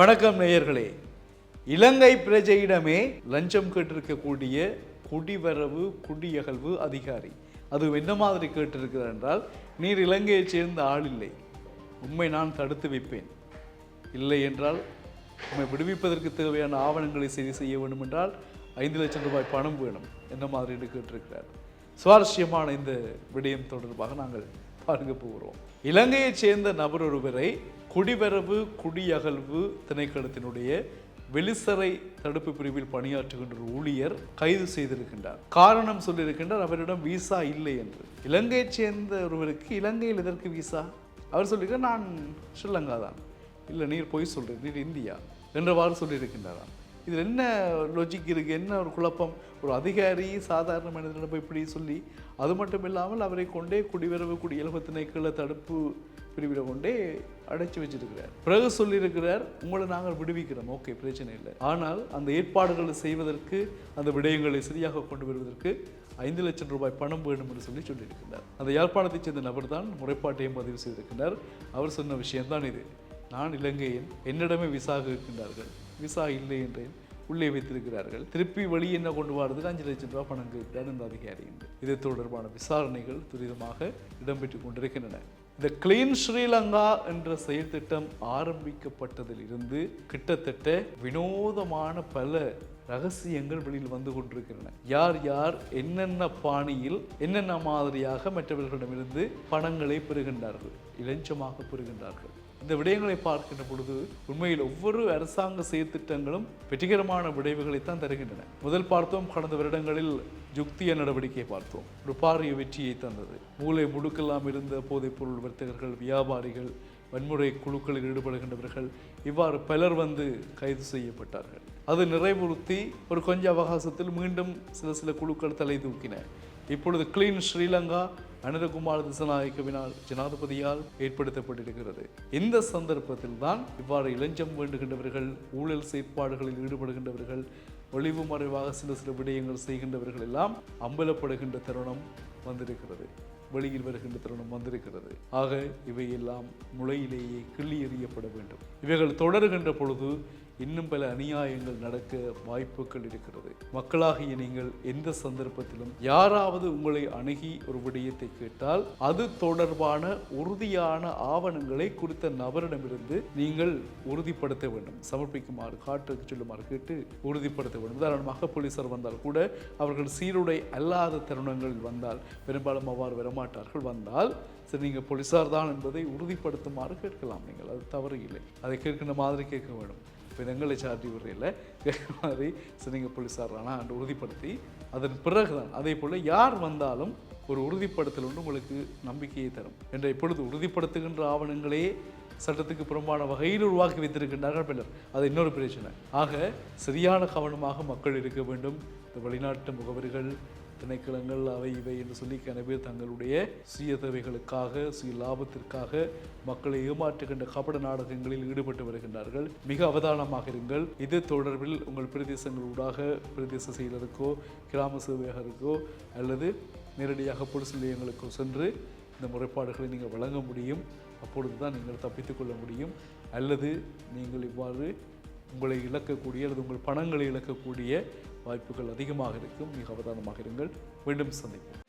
வணக்கம் நேயர்களே. இலங்கை பிரஜையிடமே லஞ்சம் கேட்டிருக்கக்கூடிய குடிவரவு குடியகழ்வு அதிகாரி. அது என்ன மாதிரி கேட்டிருக்கிறார் என்றால் நீர் இலங்கையைச் சேர்ந்த ஆள் இல்லை. உண்மை நான் தடுத்து வைப்பேன். இல்லை என்றால் உண்மை விடுவிப்பதற்கு தேவையான ஆவணங்களை சரி செய்ய வேண்டும் என்றால் ஐந்து லட்சம் ரூபாய் பணம் வேணும். என்ன மாதிரி என்று கேட்டிருக்கிறார். சுவாரஸ்யமான இந்த விடயம் தொடர்பாக நாங்கள் பாருங்க போகிறோம். இலங்கையைச் சேர்ந்த நபர் ஒருவரை குடிவரவு குடியகல்வு திணைக்களத்தினுடைய வெளிசறை தடுப்பு பிரிவில் பணியாற்றுகின்ற ஒரு ஊழியர் கைது செய்திருக்கின்றார். காரணம் சொல்லியிருக்கின்றார் அவரிடம் விசா இல்லை என்று. இலங்கையைச் சேர்ந்த ஒருவருக்கு இலங்கையில் எதற்கு விசா? அவர் சொல்லியிருக்க நான் ஸ்ரீலங்கா தான். இல்லை நீர் பொய் சொல்கிறீர் நீர் இந்தியா என்றவாறு சொல்லியிருக்கின்றாராம். இதில் என்ன லொஜிக் இருக்குது என்ன ஒரு குழப்பம்? ஒரு அதிகாரி சாதாரண மனிதனிடம் இப்படி சொல்லி அது மட்டும் இல்லாமல் அவரை கொண்டே குடிவரவு குடியல்பு திணைக்கள தடுப்பு பிரிவிட கொண்டே அடைச்சி வச்சிருக்கிறார். பிறகு சொல்லியிருக்கிறார் உங்களை நாங்கள் விடுவிக்கிறோம். ஓகே பிரச்சனை இல்லை. ஆனால் அந்த ஏற்பாடுகளை செய்வதற்கு அந்த விடயங்களை சரியாக கொண்டு வருவதற்கு ஐந்து லட்சம் ரூபாய் பணம் வேண்டும் என்று சொல்லி சொல்லியிருக்கிறார். அந்த யாழ்ப்பாணத்தைச் சேர்ந்த நபர் தான் முறைப்பாட்டையும் பதிவு செய்திருக்கிறார். அவர் சொன்ன விஷயம்தான் இது. நான் இலங்கையின் என்னிடமே விசா இருக்கின்றார்கள் விசா இல்லை என்றேன் உள்ளே வைத்திருக்கிறார்கள். திருப்பி வெளியே என்ன கொண்டு வரதுக்கு அஞ்சு லட்சம் ரூபாய் பணம் கேட்கிறார் இந்த அதிகாரி என்று இது தொடர்பான விசாரணைகள் துரிதமாக இடம்பெற்றுக் கொண்டிருக்கின்றன. இந்த கிளீன் ஸ்ரீலங்கா என்ற செயல் திட்டம் ஆரம்பிக்கப்பட்டதில் இருந்து கிட்டத்தட்ட வினோதமான பல ரகசியங்கள் வெளியில் வந்து கொண்டிருக்கின்றன. யார் யார் என்னென்ன பாணியில் என்னென்ன மாதிரியாக மற்றவர்களிடமிருந்து பணங்களை பெறுகின்றார்கள் இலஞ்சமாக பெறுகின்றார்கள். இந்த விடயங்களை பார்க்கின்ற பொழுது உண்மையில் ஒவ்வொரு அரசாங்க செயற்திட்டங்களும் வெற்றிகரமான விளைவுகளைத்தான் தருகின்றன. முதல் பார்த்தோம் கடந்த வருடங்களில் யுக்திய நடவடிக்கையை பார்த்தோம். ஒரு பாரிய வெற்றியை தந்தது. மூளை முடுக்கெல்லாம் இருந்த போதைப்பொருள் வர்த்தகர்கள் வியாபாரிகள் வன்முறை குழுக்களில் ஈடுபடுகின்றவர்கள் இவ்வாறு பலர் வந்து கைது செய்யப்பட்டார்கள். அது நிறைவுறுத்தி ஒரு கொஞ்ச அவகாசத்தில் மீண்டும் சில சில குழுக்கள் தலை தூக்கின இப்பொழுது கிளீன் ஸ்ரீலங்கா அனிரகுமார் திசநாயக்கவினால் ஜனாதிபதியால் ஏற்படுத்தப்பட்டிருக்கிறது. இந்த சந்தர்ப்பத்தில் தான் இவ்வாறு இளஞ்சம் வேண்டுகின்றவர்கள் ஊழல் செயற்பாடுகளில் ஈடுபடுகின்றவர்கள் ஒளிவு மறைவாக சில சில விடயங்கள் செய்கின்றவர்கள் எல்லாம் அம்பலப்படுகின்ற தருணம் வந்திருக்கிறது. வெளியில் வருகின்ற தருணம் வந்திருக்கிறது. ஆக இவையெல்லாம் முளையிலேயே கிள்ளி எறியப்பட வேண்டும். இவைகள் தொடருகின்ற பொழுது இன்னும் பல அநியாயங்கள் நடக்க வாய்ப்புகள் இருக்கிறது. மக்களாகிய நீங்கள் எந்த சந்தர்ப்பத்திலும் யாராவது உங்களை அணுகி ஒரு விடயத்தை கேட்டால் அது தொடர்பான உறுதியான ஆவணங்களை குறித்த நபரிடமிருந்து நீங்கள் உறுதிப்படுத்த வேண்டும். சமர்ப்பிக்குமாறு காட்டுக்கு சொல்லுமாறு கேட்டு உறுதிப்படுத்த வேண்டும். உதாரணமாக போலீசார் வந்தால் கூட அவர்கள் சீருடை அல்லாத தருணங்களில் வந்தால் பெரும்பாலும் அவ்வாறு வரமாட்டார்கள். வந்தால் சரி நீங்கள் போலீசார் தான் என்பதை உறுதிப்படுத்துமாறு கேட்கலாம். நீங்கள் அது தவறு இல்லை. அதை கேட்கின்ற மாதிரி கேட்க வேண்டும். இப்போ எங்களை சார்ஜி விடுறையில் மாதிரி சரி போலீஸார் ஆனால் என்று உறுதிப்படுத்தி அதன் பிறகு தான் அதே போல் யார் வந்தாலும் ஒரு உறுதிப்படுத்தல் ஒன்று உங்களுக்கு நம்பிக்கையை தரும். என்ற இப்பொழுது உறுதிப்படுத்துகின்ற ஆவணங்களே சட்டத்துக்கு புறம்பான வகையில் உருவாக்கி வைத்திருக்கின்றார்கள் பின்னர். அது இன்னொரு பிரச்சனை. ஆக சரியான கவனமாக மக்கள் இருக்க வேண்டும். இந்த வெளிநாட்டு முகவர்கள் திணைக்களங்கள் அவை இவை என்று சொல்லி கனவே தங்களுடைய சுய தேவைகளுக்காக சுய லாபத்திற்காக மக்களை ஏமாற்றுகின்ற கபட நாடகங்களில் ஈடுபட்டு வருகின்றார்கள். மிக அவதானமாக இருங்கள். இது தொடர்பில் உங்கள் பிரதேசங்கள் ஊடாக பிரதேச செயலருக்கோ கிராம சேவையகருக்கோ அல்லது நேரடியாக பொலிஸ் நிலையங்களுக்கோ சென்று இந்த முறைப்பாடுகளை நீங்கள் வழங்க முடியும். அப்பொழுது தான் நீங்கள் தப்பித்துக்கொள்ள முடியும். அல்லது நீங்கள் இவ்வாறு உங்களை இழக்கக்கூடிய அல்லது உங்கள் பணங்களை இழக்கக்கூடிய வாய்ப்புகள் அதிகமாக இருக்கும். மிக அவதானமாக இருங்கள். மீண்டும் சந்திப்போம்.